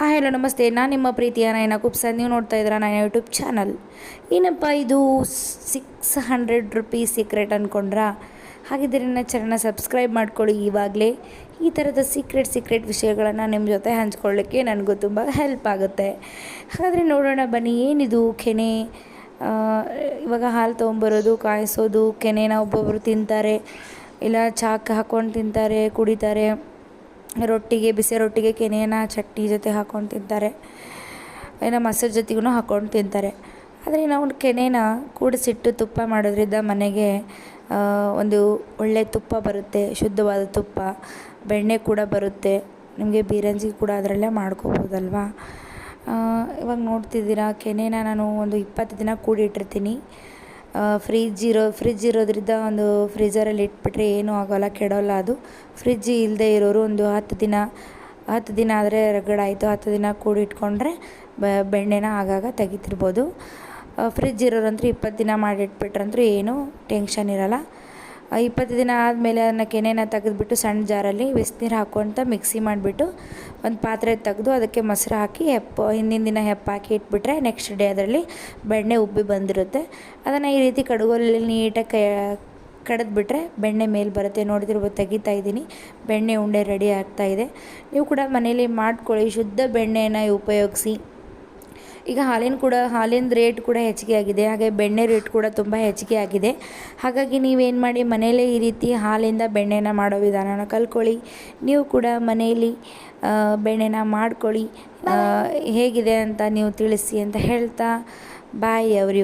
ಹಾಂ ಹಲೋ, ನಮಸ್ತೆ. ನಾನು ನಿಮ್ಮ ಪ್ರೀತಿಯ ನಯನ ಕುಪ್ಸ. ನೀವು ನೋಡ್ತಾ ಇದ್ದೀರಾ ನನ್ನ ಯೂಟ್ಯೂಬ್ ಚಾನಲ್. ಏನಪ್ಪ ಇದು ಸಿಕ್ಸ್ ಹಂಡ್ರೆಡ್ ರುಪೀಸ್ ಸೀಕ್ರೆಟ್ ಅಂದ್ಕೊಂಡ್ರಾ ಹಾಗಿದ್ದರೆ ನನ್ನ ಚಾನಲ್ನ ಸಬ್ಸ್ಕ್ರೈಬ್ ಮಾಡ್ಕೊಳ್ಳಿ ಇವಾಗಲೇ. ಈ ಥರದ ಸೀಕ್ರೆಟ್ ಸೀಕ್ರೆಟ್ ವಿಷಯಗಳನ್ನು ನಿಮ್ಮ ಜೊತೆ ಹಂಚ್ಕೊಳ್ಳೋಕ್ಕೆ ನನಗೂ ತುಂಬ ಹೆಲ್ಪ್ ಆಗುತ್ತೆ. ಹಾಗಾದರೆ ನೋಡೋಣ ಬನ್ನಿ, ಏನಿದು ಕೆನೆ? ಇವಾಗ ಹಾಲು ತೊಗೊಂಬರೋದು, ಕಾಯಿಸೋದು, ಕೆನೆನ ಒಬ್ಬೊಬ್ಬರು ತಿಂತಾರೆ. ಇಲ್ಲ, ಚಾಕ್ ಹಾಕ್ಕೊಂಡು ತಿಂತಾರೆ, ಕುಡಿತಾರೆ. ರೊಟ್ಟಿಗೆ, ಬಿಸಿ ರೊಟ್ಟಿಗೆ, ಕೆನೆಯನ್ನು ಚಟ್ನಿ ಜೊತೆ ಹಾಕ್ಕೊಂಡು ತಿಂತಾರೆ. ಏನೋ ಮೊಸರು ಜೊತೆಗೂ ಹಾಕ್ಕೊಂಡು ತಿಂತಾರೆ. ಆದರೆ ನಾವು ಕೆನೆನ ಕೂಡಿಸಿಟ್ಟು ತುಪ್ಪ ಮಾಡೋದ್ರಿಂದ ಮನೆಗೆ ಒಂದು ಒಳ್ಳೆಯ ತುಪ್ಪ ಬರುತ್ತೆ, ಶುದ್ಧವಾದ ತುಪ್ಪ. ಬೆಣ್ಣೆ ಕೂಡ ಬರುತ್ತೆ. ನಿಮಗೆ ಬೀರಂಜಿ ಕೂಡ ಅದರಲ್ಲೇ ಮಾಡ್ಕೋಬೋದಲ್ವಾ? ಇವಾಗ ನೋಡ್ತಿದ್ದೀರಾ ಕೆನೆನ ನಾನು ಒಂದು ಇಪ್ಪತ್ತು ದಿನ ಕೂಡಿಟ್ಟಿರ್ತೀನಿ. ಫ್ರಿಜ್ ಇರೋ ಫ್ರಿಜ್ ಇರೋದ್ರಿಂದ ಒಂದು ಫ್ರೀಜರಲ್ಲಿ ಇಟ್ಬಿಟ್ರೆ ಏನೂ ಆಗೋಲ್ಲ, ಕೆಡೋಲ್ಲ ಅದು. ಫ್ರಿಜ್ ಇಲ್ಲದೆ ಇರೋರು ಒಂದು ಹತ್ತು ದಿನ ಹತ್ತು ದಿನ ಆದರೆ ರಗಡಾಯಿತು ಹತ್ತು ದಿನ ಕೂಡಿಟ್ಕೊಂಡ್ರೆ ಬೆಣ್ಣೆನ ಆಗಾಗ ತೆಗಿತಿರ್ಬೋದು. ಫ್ರಿಜ್ ಇರೋರಂತೂ ಇಪ್ಪತ್ತು ದಿನ ಮಾಡಿಟ್ಬಿಟ್ರಂತೂ ಏನೂ ಟೆನ್ಷನ್ ಇರಲ್ಲ. ಇಪ್ಪತ್ತು ದಿನ ಆದಮೇಲೆ ಅದನ್ನು ಕೆನೆನ ತೆಗೆದುಬಿಟ್ಟು ಸಣ್ಣ ಜಾರಲ್ಲಿ ಬಿಸಿನೀರು ಹಾಕ್ಕೊಂತ ಮಿಕ್ಸಿ ಮಾಡಿಬಿಟ್ಟು ಒಂದು ಪಾತ್ರೆ ತೆಗೆದು ಅದಕ್ಕೆ ಮೊಸರು ಹಾಕಿ ಹೆಪ್ಪು ಹಿಂದಿನ ದಿನ ಹೆಪ್ಪು ಹಾಕಿ ಇಟ್ಬಿಟ್ರೆ ನೆಕ್ಸ್ಟ್ ಡೇ ಅದರಲ್ಲಿ ಬೆಣ್ಣೆ ಉಬ್ಬಿ ಬಂದಿರುತ್ತೆ. ಅದನ್ನು ಈ ರೀತಿ ಕಡುಗೋಲಲ್ಲಿ ನೀಟಾಗಿ ಕೈ, ಕಡಿದ್ಬಿಟ್ರೆ ಬೆಣ್ಣೆ ಮೇಲೆ ಬರುತ್ತೆ. ನೋಡ್ತಿರ್ಬೋದು, ತೆಗಿತಾ ಇದ್ದೀನಿ. ಬೆಣ್ಣೆ ಉಂಡೆ ರೆಡಿ ಆಗ್ತಾ ಇದೆ. ನೀವು ಕೂಡ ಮನೇಲಿ ಮಾಡ್ಕೊಳ್ಳಿ. ಶುದ್ಧ ಬೆಣ್ಣೆನ ಉಪಯೋಗಿಸಿ. ಈಗ ಹಾಲಿನ ಕೂಡ ಹಾಲಿನ ರೇಟ್ ಕೂಡ ಹೆಚ್ಚಿಗೆ ಆಗಿದೆ. ಹಾಗೆ ಬೆಣ್ಣೆ ರೇಟ್ ಕೂಡ ತುಂಬ ಹೆಚ್ಚಿಗೆ ಆಗಿದೆ. ಹಾಗಾಗಿ ನೀವೇನು ಮಾಡಿ, ಮನೆಯಲ್ಲೇ ಈ ರೀತಿ ಹಾಲಿಂದ ಬೆಣ್ಣೆನ ಮಾಡೋ ವಿಧಾನನ ಕಲ್ತ್ಕೊಳ್ಳಿ. ನೀವು ಕೂಡ ಮನೆಯಲ್ಲಿ ಬೆಣ್ಣೆನ ಮಾಡ್ಕೊಳ್ಳಿ. ಹೇಗಿದೆ ಅಂತ ನೀವು ತಿಳಿಸಿ ಅಂತ ಹೇಳ್ತಾ, ಬಾಯ್ ಅವ್ರಿ